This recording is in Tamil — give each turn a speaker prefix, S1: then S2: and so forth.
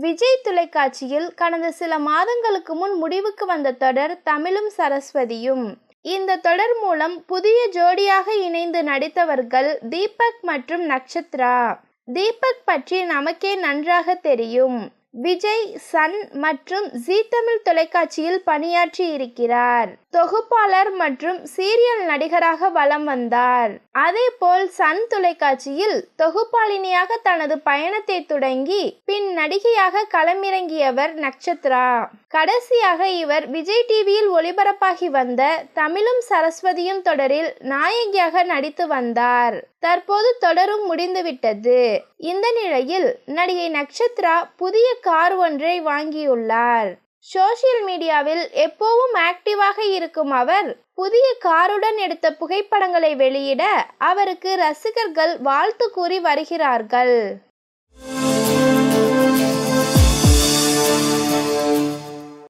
S1: விஜய் தொலைக்காட்சியில் கடந்த சில மாதங்களுக்கு முன் முடிவுக்கு வந்த தொடர் தமிழும் சரஸ்வதியும். இந்த தொடர் மூலம் புதிய ஜோடியாக இணைந்து நடித்தவர்கள் தீபக் மற்றும் நக்ஷத்ரா தீபக் பற்றி நமக்கே நன்றாக தெரியும். விஜய் சன் மற்றும் ஜீ தமிழ் தொலைக்காட்சியில் பணியாற்றி இருக்கிறார் தொகுப்பாளர் மற்றும் சீரியல் நடிகராக வலம் வந்தார். அதேபோல் சன் தொலைக்காட்சியில் தொகுப்பாளினியாக தனது பயணத்தை தொடங்கி பின் நடிகையாக களமிறங்கியவர் நக்ஷத்ரா கடைசியாக இவர் விஜய் டிவியில் ஒளிபரப்பாகி வந்த தமிழும் சரஸ்வதியும் தொடரில் நாயகியாக நடித்து வந்தார். தற்போது தொடரும் முடிந்துவிட்டது. இந்த நிலையில் நடிகை நட்சத்ரா புதிய கார் ஒன்றை வாங்கியுள்ளார். சோசியல் மீடியாவில் எப்போவும் ஆக்டிவாக இருக்கும் அவர் புதிய காருடன் எடுத்த புகைப்படங்களை வெளியிட அவருக்கு ரசிகர்கள் வாழ்த்து கூறி வருகிறார்கள்.